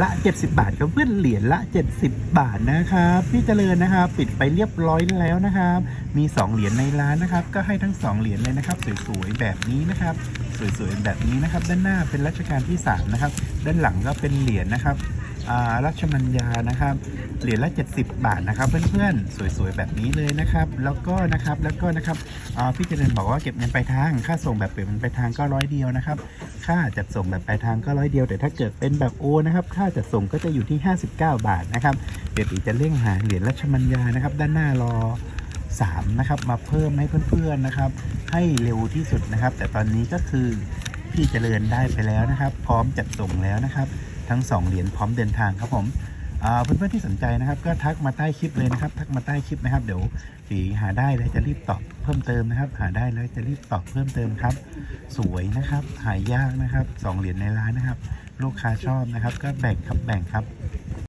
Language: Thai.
ละ 70 บาทครับเพื่อนเหรียญละ 70 บาทนะครับพี่เจริญนะครับปิดไปเรียบร้อยแล้วนะครับ มี 2 เหรียญในร้านนะครับ ก็ให้ทั้ง 2 เหรียญเลยนะครับ สวยๆแบบนี้นะครับ สวยๆแบบนี้นะครับ ด้านหน้าเป็นรัชกาลที่ 3 นะครับ ด้านหลังก็เป็นเหรียญนะครับอ่ารัชมัญญานะครับ เหรียญละ 70 บาทนะครับ เพื่อนๆ สวยๆ แบบนี้เลยนะครับ แล้วก็นะครับแล้วก็นะครับพี่เจริญบอกว่าเก็บเงินปลายทางค่าส่งแบบเก็บเงินปลายทางก็ร้อยเดียวนะครับ ค่าจัดส่งแบบปลายทางก็ร้อยเดียว แต่ถ้าเกิดเป็นแบบโอนะครับค่าจัดส่งก็จะอยู่ที่ 59 บาทนะครับเดี๋ยวตีจะเร่งหาเหรียญรัชมัญญานะครับ ด้านหน้ารอ 3 นะครับ มาเพิ่มให้เพื่อนๆนะครับ ให้เร็วที่สุดนะครับ แต่ตอนนี้ก็คือพี่เจริญได้ไปแล้วนะครับ พร้อมจัดส่งแล้วนะครับ ทั้ง 2 เหรียญพร้อมเดินทางครับผม เพื่อนๆที่สนใจนะครับ ก็ทักมาใต้คลิปเลยนะครับ ทักมาใต้คลิปนะครับ เดี๋ยวสีหาได้แล้วจะรีบตอบเพิ่มเติมนะครับ หาได้แล้วจะรีบตอบเพิ่มเติมครับ สวยนะครับ หายากนะครับสองเหรียญในร้านนะครับ ลูกค้าชอบนะครับ ก็แบ่งครับแบ่งครับ